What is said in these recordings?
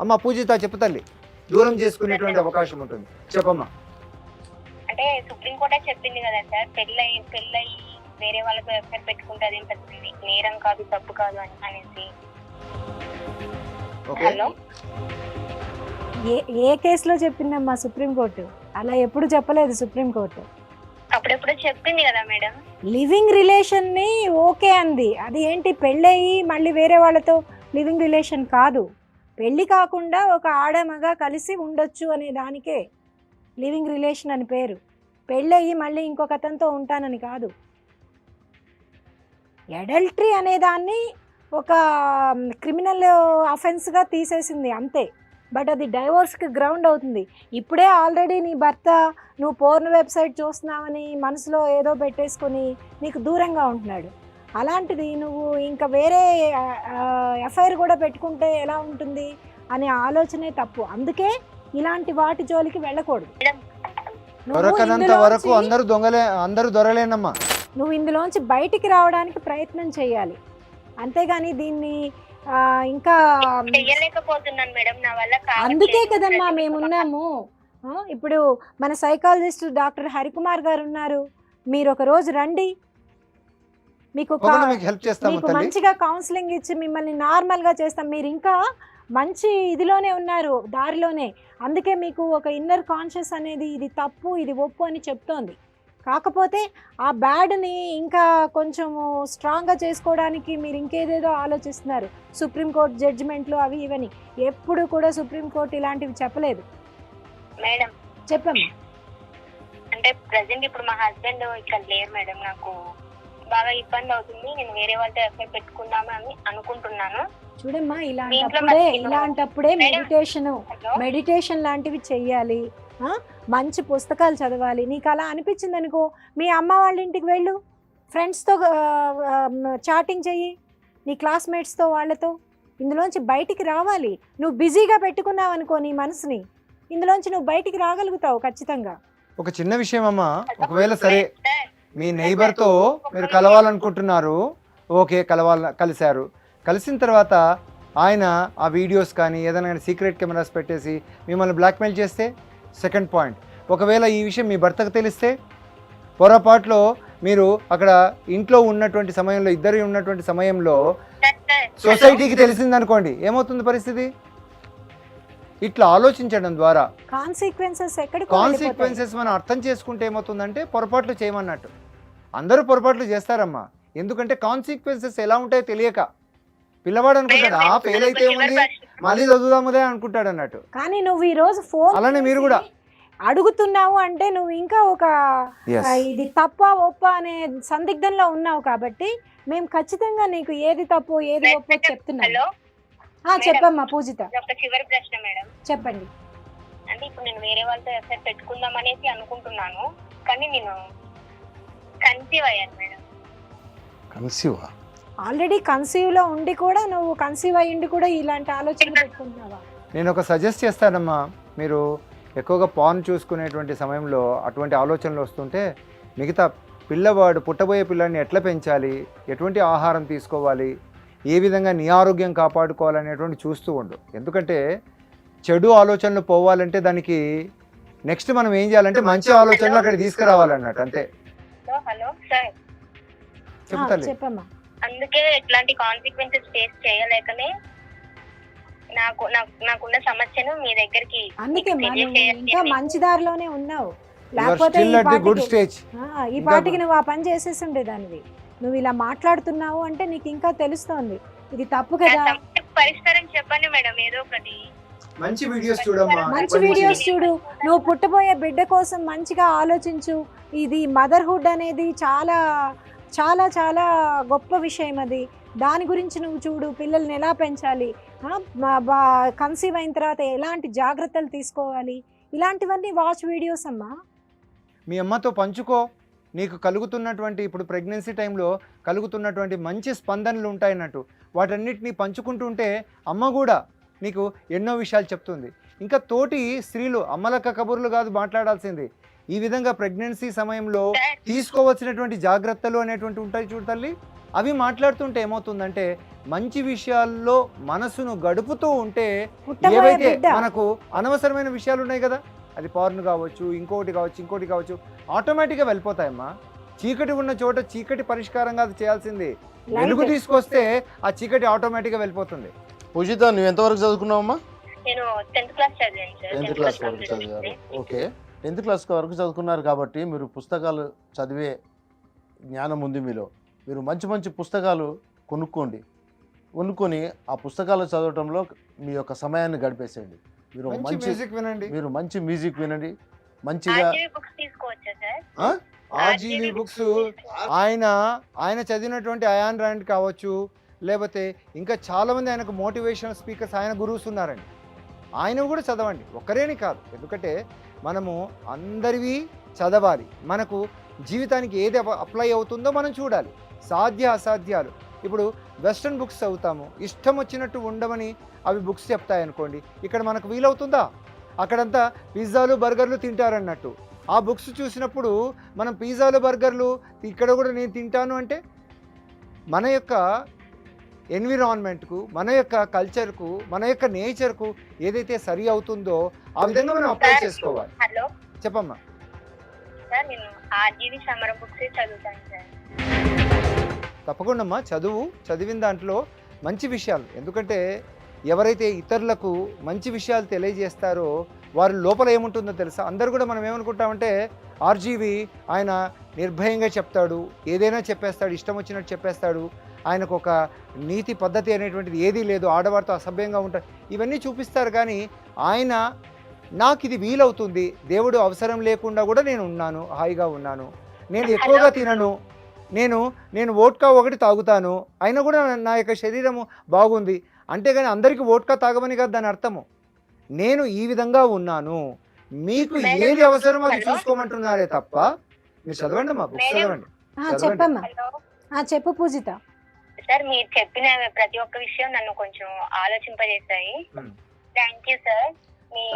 అమ్మ పూజిత చెప్పు తల్లి. దూరం చేసుకునేటువంటి అవకాశం ఉంటుంది. చెప్పమ్మా. అంటే సుప్రీంకోర్టే చెప్పింది కదా సార్ పెళ్ళై పెళ్ళై వేరే వాళ్ళతో ఎఫ్ఐఆర్ పెట్టుకుంటే అదేం పెద్ద నేరం కాదు తప్పు కాదు అని అనేసి. ఓకే. హలో? ఏ ఏ కేసులో చెప్పిందమ్మా సుప్రీంకోర్టు అలా ఎప్పుడు చెప్పలేదు సుప్రీంకోర్టు అప్పుడెప్పుడు చెప్పింది కదా మేడం. లివింగ్ రిలేషన్ని ఓకే అంది. అది ఏంటి పెళ్ళయి మళ్ళీ వేరే వాళ్ళతో లివింగ్ రిలేషన్ కాదు. పెళ్ళి కాకుండా ఒక ఆడమగ కలిసి ఉండొచ్చు అనే దానికే లివింగ్ రిలేషన్ అని పేరు. పెళ్ళయి మళ్ళీ ఇంకొక అతనితో ఉంటానని కాదు. ఎడల్టరీ అనే దాన్ని ఒక క్రిమినల్ అఫెన్స్గా తీసేసింది అంతే. బట్ అది డైవోర్స్కి గ్రౌండ్ అవుతుంది. ఇప్పుడే ఆల్రెడీ నీ భర్త నువ్వు పోర్న్ వెబ్సైట్ చూస్తున్నావని మనసులో ఏదో పెట్టేసుకొని నీకు దూరంగా ఉంటున్నాడు. అలాంటిది నువ్వు ఇంకా వేరే ఎఫ్ఐఆర్ కూడా పెట్టుకుంటే ఎలా ఉంటుంది అనే ఆలోచనే తప్పు. అందుకే ఇలాంటి వాటి జోలికి వెళ్ళకూడదు. నువ్వు దొరకనంత ఇందులోంచి- వరకు అందరూ దొంగలే అందరూ దొరలేనమ్మా. నువ్వు ఇందులోంచి బయటికి రావడానికి ప్రయత్నం చేయాలి. అంతేగాని దీన్ని ఇంకా చెయ్యలేకపోతున్నాను మేడం నా వల్ల కావట్లేదు. అందుకే కదమ్మా మేమున్నాము ఇప్పుడు మన సైకాలజిస్ట్ డాక్టర్ హరికుమార్ గారు ఉన్నారు. మీరు ఒక రోజు రండి. మీకు హెల్ప్ చేస్తాము మంచిగా కౌన్సిలింగ్ ఇచ్చి మిమ్మల్ని నార్మల్గా చేస్తాం. మీరు ఇంకా మంచి ఇదిలోనే ఉన్నారు దారిలోనే. అందుకే మీకు ఒక ఇన్నర్ కాన్షియస్ అనేది ఇది తప్పు ఇది ఒప్పు అని చెప్తోంది. కాకపోతే ఆ బ్యాడ్ని ఇంకా కొంచెము స్ట్రాంగ్గా చేసుకోవడానికి మీరు ఇంకేదేదో ఆలోచిస్తున్నారు. సుప్రీంకోర్టు జడ్జిమెంట్లు అవి ఇవని. ఎప్పుడు కూడా సుప్రీంకోర్టు ఇలాంటివి చెప్పలేదు. మేడం చెప్పమ్మా. అంటే ప్రజెంట్ ఇప్పుడు మా హస్బెండ్ ఇక్కడ లేరు మేడం నాకు. బాగా ఇబ్బంది అవుతుంది. నేను వేరే వాళ్ళతో ఎఫ్ఐఆర్ పెట్టుకుందామా అని అనుకుంటున్నాను. చూడమ్మా ఇలాంటప్పుడే ఇలాంటప్పుడే మేడం. మెడిటేషను మెడిటేషన్ లాంటివి చెయ్యాలి. ఆ? మంచి పుస్తకాలు చదవాలి. నీకు అలా అనిపించింది అనుకో మీ అమ్మ వాళ్ళ ఇంటికి వెళ్ళు. ఫ్రెండ్స్తో చాటింగ్ చెయ్యి. నీ క్లాస్మేట్స్తో వాళ్ళతో. ఇందులోంచి బయటికి రావాలి. నువ్వు బిజీగా పెట్టుకున్నావు అనుకో నీ మనసుని. ఇందులోంచి నువ్వు బయటికి రాగలుగుతావు ఖచ్చితంగా. ఒక చిన్న విషయం అమ్మా ఒకవేళ సార్, మీ నైబర్తో మీరు కలవాలనుకుంటున్నారు. ఓకే కలవాల కలిశారు. కలిసిన తర్వాత ఆయన ఆ వీడియోస్ కానీ ఏదైనా కానీ సీక్రెట్ కెమెరాస్ పెట్టేసి మిమ్మల్ని బ్లాక్మెయిల్ చేస్తే సెకండ్ పాయింట్ ఒకవేళ ఈ విషయం మీ భర్తకు తెలిస్తే పొరపాట్లో మీరు అక్కడ ఇంట్లో ఉన్నటువంటి సమయంలో ఇద్దరు ఉన్నటువంటి సమయంలో సొసైటీకి తెలిసిందనుకోండి. ఏమవుతుంది పరిస్థితి? ఇట్లా ఆలోచించడం ద్వారా కాన్సిక్వెన్సెస్ ఎక్కడికి కాన్సిక్వెన్సెస్ మనం అర్థం చేసుకుంటే ఏమవుతుందంటే పొరపాట్లు చేయమన్నట్టు. అందరూ పొరపాట్లు చేస్తారమ్మా. ఎందుకంటే కాన్సిక్వెన్సెస్ ఎలా ఉంటాయో తెలియక. పిల్లవాడు అనుకుంటాడు ఆ ఫెయిల్ అయితే ఏముంది? ప్రశ్న. మళ్ళీ చదువుదాముదే అనుకుంటాడు అన్నట్టు. కానీ నువ్వు ఈ రోజు ఫోన్ అలానే మీరు కూడా. అడుగుతున్నావు అంటే నువ్వు ఇంకా ఒక ఇది తప్ప ఒప్ప అనే సందిగ్ధంలో ఉన్నావు కాబట్టి మేము ఖచ్చితంగా నీకు ఏది తప్పు ఏది ఒప్పో చెప్తున్నాం. హలో ఆ, చెప్పమ్మా పూజిత. ఒక చివరి ప్రశ్న మేడం. చెప్పండి. అంటే ఇప్పుడు నేను వేరే వాళ్ళతో ఎఫ్ఐఆర్ పెట్టుకుందాం అనేసి అనుకుంటున్నాను కానీ నేను కన్సీవ్ అయ్యాను మేడం. కన్సీవ్ ఆల్రెడీ కన్సీవ్లో ఉండి కూడా నువ్వు కన్సీవ్ అయ్యిండి కూడా ఇలాంటి ఆలోచన పెట్టుకుంటున్నావా? నేను ఒక సజెస్ట్ చేస్తానమ్మా. మీరు ఎక్కువగా పాన్ చూసుకునేటువంటి సమయంలో అటువంటి ఆలోచనలు వస్తుంటే మిగతా పిల్లవాడు పుట్టబోయే పిల్లాడిని ఎట్లా పెంచాలి? ఎటువంటి ఆహారం తీసుకోవాలి? ఏ విధంగా నీ ఆరోగ్యం కాపాడుకోవాలనేటువంటి చూస్తూ ఉండు. ఎందుకంటే చెడు ఆలోచనలు పోవాలంటే దానికి నెక్స్ట్ మనం ఏం చేయాలంటే మంచి ఆలోచనలు అక్కడ తీసుకురావాలన్నట్టు అంతే. Hello hello sir. ఆ, చెప్తాను చెప్పమ్మా. అందుకే ఎట్లాంటి కాన్సిక్వెన్సెస్ ఫేస్ చేయలేకనే నాకు నాకు నాకున్న సమస్యను మీ దగ్గరికి అందుకే ఇంకా మంచి దారిలోనే ఉన్నావు. లేకపోతే ఈ అట్ ది గుడ్ పాటికి- స్టేజ్ ఆ, ఈ ఇంకా పాటికి నువ్వు ఆ పని చేసేసి ఉండేదానివి నువ్వు ఇలా మాట్లాడుతున్నావు అంటే నీకు ఇంకా తెలుస్తోంది. ఇది తప్పు కదా? పరిష్కారం చెప్పండి మేడం ఏదో ఒకటి. మంచి వీడియోస్ చూడమ్మా. మంచి వీడియోస్ చూడు. నువ్వు పుట్టబోయే బిడ్డ కోసం మంచిగా ఆలోచించు. ఇది మదర్హుడ్ అనేది చాలా చాలా చాలా గొప్ప విషయం అది. దాని గురించి నువ్వు చూడు పిల్లల్ని ఎలా పెంచాలి? కన్సీవ్ అయిన తర్వాత ఎలాంటి జాగ్రత్తలు తీసుకోవాలి? ఇలాంటివన్నీ వాచ్ వీడియోస్ అమ్మా. మీ అమ్మతో పంచుకో. నీకు కలుగుతున్నటువంటి ఇప్పుడు ప్రెగ్నెన్సీ టైంలో కలుగుతున్నటువంటి మంచి స్పందనలు ఉంటాయన్నట్టు. వాటన్నిటిని పంచుకుంటుంటే అమ్మ కూడా నీకు ఎన్నో విషయాలు చెప్తుంది. ఇంకా తోటి స్త్రీలు అమ్మలక్క కబుర్లు కాదు మాట్లాడాల్సింది. ఈ విధంగా ప్రెగ్నెన్సీ సమయంలో తీసుకోవాల్సినటువంటి జాగ్రత్తలు అనేటువంటి ఉంటాయి చూడు తల్లి. అవి మాట్లాడుతుంటే ఏమవుతుందంటే మంచి విషయాల్లో మనసును గడుపుతూ ఉంటే ఏవైతే మనకు అనవసరమైన విషయాలు ఉన్నాయి కదా అది పార్న్ కావచ్చు ఇంకోటి కావచ్చు ఇంకోటి కావచ్చు ఆటోమేటిక్గా వెళ్ళిపోతాయమ్మా. చీకటి ఉన్న చోట చీకటి పరిష్కారంగా అది చేయాల్సింది. వెలుగు తీసుకొస్తే ఆ చీకటి ఆటోమేటిక్గా వెళ్ళిపోతుంది. పూజిత నువ్వు ఎంతవరకు చదువుకున్నావమ్మా? నేను టెన్త్ క్లాస్ టెన్త్ క్లాస్ వరకు చదివారు. ఓకే టెన్త్ క్లాస్ వరకు చదువుకున్నారు కాబట్టి మీరు పుస్తకాలు చదివే జ్ఞానం ఉంది మీలో. మీరు మంచి మంచి పుస్తకాలు కొనుక్కోండి. కొనుక్కొని ఆ పుస్తకాలు చదవటంలో మీ యొక్క సమయాన్ని గడిపేసేయండి. మీరు మంచి మ్యూజిక్ వినండి. మీరు మంచి మ్యూజిక్ వినండి. మంచిగా ఆర్జీవీ బుక్స్ తీసుకోవచ్చా సార్? ఆ? ఆర్జీవి బుక్స్ ఆయన ఆయన చదివినటువంటి అయాన్ రాండ్ కావచ్చు లేకపోతే ఇంకా చాలామంది ఆయనకు మోటివేషనల్ స్పీకర్స్ ఆయన గురువుస్ ఉన్నారండి. ఆయన కూడా చదవండి. ఒక్కరేని కాదు. ఎందుకంటే మనము అందరివి చదవాలి. మనకు జీవితానికి ఏది అప్- అప్లై అవుతుందో మనం చూడాలి. సాధ్య అసాధ్యాలు. ఇప్పుడు వెస్ట్రన్ బుక్స్ చదువుతాము. ఇష్టం వచ్చినట్టు ఉండమని అవి బుక్స్ చెప్తాయి అనుకోండి ఇక్కడ మనకు వీలవుతుందా? అక్కడంతా పిజ్జాలు బర్గర్లు తింటారన్నట్టు. ఆ బుక్స్ చూసినప్పుడు మనం పిజ్జాలు బర్గర్లు ఇక్కడ కూడా నేను తింటాను అంటే మన యొక్క ఎన్విరాన్మెంట్కు మన యొక్క కల్చర్కు మన యొక్క నేచర్కు ఏదైతే సరి అవుతుందో ఆ విధంగా మనం అప్లై చేసుకోవాలి. హలో? చెప్పమ్మా. సార్ నేను ఆర్జీవీ సమరం బుక్స్ చదువుతాను సార్. తప్పకుండా అమ్మా చదువు చదివిన దాంట్లో మంచి విషయాలు. ఎందుకంటే ఎవరైతే ఇతరులకు మంచి విషయాలు తెలియజేస్తారో వారి లోపల ఏముంటుందో తెలుసా? అందరు కూడా మనం ఏమనుకుంటామంటే ఆర్జీవి ఆయన నిర్భయంగా చెప్తాడు ఏదైనా చెప్పేస్తాడు ఇష్టం వచ్చినట్టు చెప్పేస్తాడు ఆయనకు ఒక నీతి పద్ధతి అనేటువంటిది ఏదీ లేదు ఆడవారితో అసభ్యంగా ఉంటాడు. ఇవన్నీ చూపిస్తారు కానీ ఆయన నాకు ఇది వీలవుతుంది దేవుడు అవసరం లేకుండా కూడా నేను ఉన్నాను హాయిగా ఉన్నాను. నేను ఎక్కువగా తినను నేను నేను ఓట్కా ఒకటి తాగుతాను. అయినా కూడా నా యొక్క శరీరము బాగుంది. అంతేగాని అందరికీ ఓట్కా తాగమని కాదు దాని అర్థము. నేను ఈ విధంగా ఉన్నాను. మీకు ఏది అవసరమో అది? చూసుకోమంటున్నారే తప్ప మీరు చదవండి మా బుక్స్. చదవండి. చెప్పమ్మా. చెప్పు పూజిత. సార్ మీరు చెప్పిన ప్రతి ఒక్క విషయం నన్ను కొంచెం ఆలోచింపజేశాయి. థ్యాంక్ యూ సార్ మీ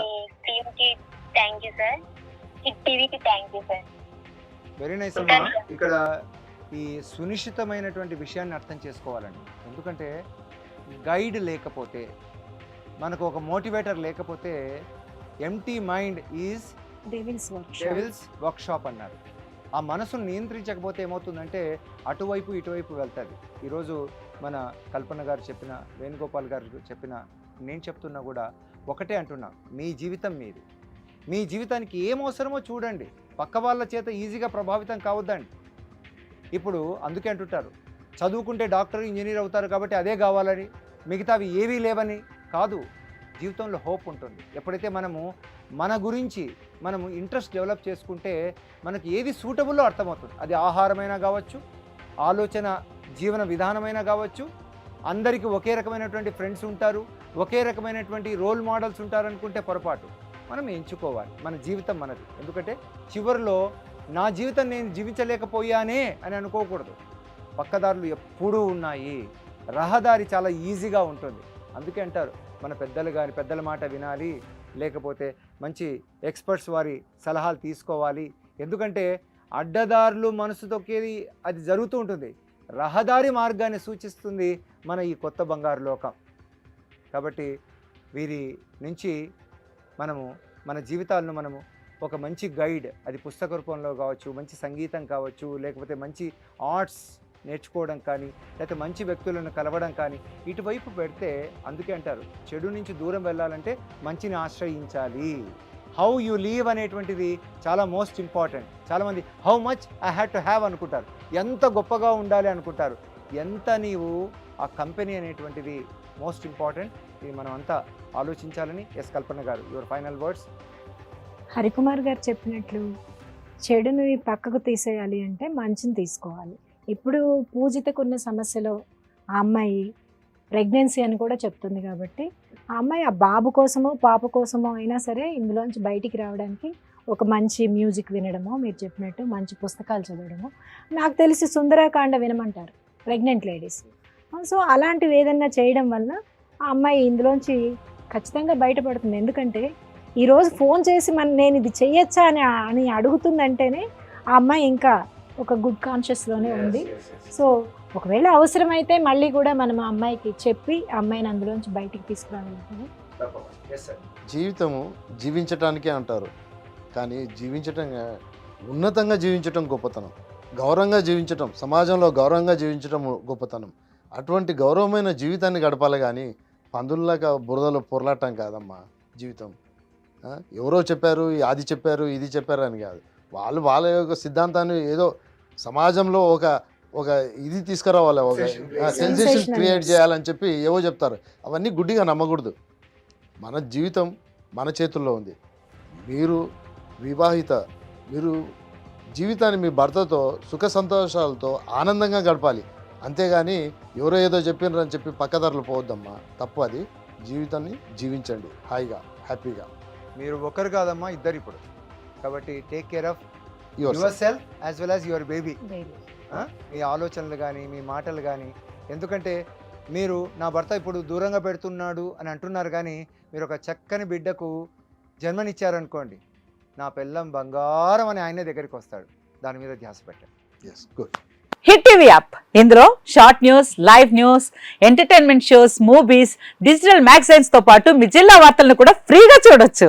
టీమ్కి థ్యాంక్ యూ సార్ హిట్ టీవీకి thank you sir very nice అమ్మా. ఇక్కడ ఈ సునిశ్చితమైనటువంటి విషయాన్ని అర్థం చేసుకోవాలండి. ఎందుకంటే గైడ్ లేకపోతే మనకు ఒక మోటివేటర్ లేకపోతే empty mind is devil's work devil's workshop అన్నారు. ఆ మనసును నియంత్రించకపోతే ఏమవుతుందంటే అటువైపు ఇటువైపు వెళ్తుంది. ఈరోజు మన కల్పన గారు చెప్పిన వేణుగోపాల్ గారు చెప్పిన నేను చెప్తున్నా కూడా ఒకటే అంటున్నా. మీ జీవితం మీది. మీ జీవితానికి ఏం అవసరమో చూడండి. పక్క వాళ్ళ చేత ఈజీగా ప్రభావితం కావద్దండి. ఇప్పుడు అందుకే అంటుంటారు చదువుకుంటే డాక్టర్ ఇంజనీర్ అవుతారు కాబట్టి అదే కావాలని. మిగతావి ఏవీ లేవని కాదు జీవితంలో హోప్ ఉంటుంది. ఎప్పుడైతే మనము మన గురించి మనము ఇంట్రెస్ట్ డెవలప్ చేసుకుంటే మనకి ఏది సూటబుల్లో అర్థమవుతుంది. అది ఆహారమైనా కావచ్చు ఆలోచన జీవన విధానమైనా కావచ్చు అందరికీ ఒకే రకమైనటువంటి ఫ్రెండ్స్ ఉంటారు ఒకే రకమైనటువంటి రోల్ మోడల్స్ ఉంటారనుకుంటే పొరపాటు. మనం ఎంచుకోవాలి. మన జీవితం మనది. ఎందుకంటే చివరిలో నా జీవితం నేను జీవించలేకపోయానే అని అనుకోకూడదు. పక్కదారులు ఎప్పుడూ ఉన్నాయి. రహదారి చాలా ఈజీగా ఉంటుంది. అందుకే అంటారు మన పెద్దలు కానీ పెద్దల మాట వినాలి లేకపోతే మంచి ఎక్స్పర్ట్స్ వారి సలహాలు తీసుకోవాలి. ఎందుకంటే అడ్డదారులు మనసు తొక్కేది అది జరుగుతూ ఉంటుంది. రహదారి మార్గాన్ని సూచిస్తుంది మన ఈ కొత్త బంగారు లోకం. కాబట్టి వీరి నుంచి మనము మన జీవితాలను మనము ఒక మంచి గైడ్. అది పుస్తక రూపంలో కావచ్చు మంచి సంగీతం కావచ్చు లేకపోతే మంచి ఆర్ట్స్ నేర్చుకోవడం కానీ లేకపోతే మంచి వ్యక్తులను కలవడం కానీ ఇటువైపు పెడితే అందుకే అంటారు చెడు నుంచి దూరం వెళ్ళాలంటే మంచిని ఆశ్రయించాలి. హౌ యు లీవ్ అనేటువంటిది చాలా మోస్ట్ ఇంపార్టెంట్ చాలామంది how much I had to have అనుకుంటారు. ఎంత గొప్పగా ఉండాలి అనుకుంటారు. ఎంత నీవు ఆ కంపెనీ అనేటువంటిది మోస్ట్ ఇంపార్టెంట్ ఇది మనం అంతా ఆలోచించాలని ఎస్ కల్పన గారు. యువర్ ఫైనల్ వర్డ్స్ హరికుమార్ గారు చెప్పినట్లు చెడుని పక్కకు తీసేయాలి అంటే మంచిని తీసుకోవాలి. ఇప్పుడు పూజితకున్న సమస్యలో ఆ అమ్మాయి ప్రెగ్నెన్సీ అని కూడా చెప్తుంది కాబట్టి ఆ అమ్మాయి ఆ బాబు కోసమో పాప కోసమో అయినా సరే ఇందులోంచి బయటికి రావడానికి ఒక మంచి మ్యూజిక్ వినడమో మీరు చెప్పినట్టు మంచి పుస్తకాలు చదవడము నాకు తెలిసి సుందరకాండ వినమంటారు ప్రెగ్నెంట్ లేడీస్. సో అలాంటివి ఏదన్నా చేయడం వల్ల ఆ అమ్మాయి ఇందులోంచి ఖచ్చితంగా బయటపడుతుంది. ఎందుకంటే ఈరోజు ఫోన్ చేసి మన నేను ఇది చెయ్యొచ్చా అని అని అడుగుతుందంటేనే ఆ అమ్మాయి ఇంకా ఒక గుడ్ కాన్షియస్లోనే ఉంది. సో ఒకవేళ అవసరమైతే మళ్ళీ కూడా మనం ఆ అమ్మాయికి చెప్పి ఆ అమ్మాయిని అందులోంచి బయటికి తీసుకురాగలుగుతాము. జీవితము జీవించటానికే అంటారు. కానీ జీవించటం ఉన్నతంగా జీవించటం గొప్పతనం. గౌరవంగా జీవించటం సమాజంలో గౌరవంగా జీవించటం గొప్పతనం. అటువంటి గౌరవమైన జీవితాన్ని గడపాలి కానీ పందుల్లాగా బురదలో పొరలాటం కాదమ్మా జీవితం? ఎవరో చెప్పారు అది చెప్పారు ఇది చెప్పారు అని కాదు. వాళ్ళు వాళ్ళ యొక్క సిద్ధాంతాన్ని ఏదో సమాజంలో ఒక ఒక ఇది తీసుకురావాలి ఒక సెన్సేషన్ క్రియేట్. చేయాలని చెప్పి ఏవో చెప్తారు. అవన్నీ గుడ్డిగా నమ్మకూడదు. మన జీవితం మన చేతుల్లో ఉంది. మీరు వివాహిత మీరు జీవితాన్ని మీ భర్తతో సుఖ సంతోషాలతో ఆనందంగా గడపాలి. అంతేగాని ఎవరో ఏదో చెప్పినారని చెప్పి పక్కదారులు పోవద్దమ్మా. తప్పు అది. జీవితాన్ని జీవించండి. హాయిగా హ్యాపీగా. మీరు ఒకరు కాదమ్మా ఇద్దరు ఇప్పుడు. కాబట్టి take care of your yourself as well as your baby మీ ఆలోచనలు కానీ మీ మాటలు కానీ ఎందుకంటే మీరు నా భర్త ఇప్పుడు దూరంగా పెడుతున్నాడు అని అంటున్నారు కానీ మీరు ఒక చక్కని బిడ్డకు జన్మనిచ్చారనుకోండి నా పిల్లం బంగారం అని ఆయనే దగ్గరికి వస్తాడు. దాని మీద ధ్యాస పెట్టండి. Good hit TV app. ఇందులో short news live news entertainment shows movies digital మ్యాగజైన్స్తో పాటు మీ జిల్లా వార్తలను కూడా ఫ్రీగా చూడొచ్చు.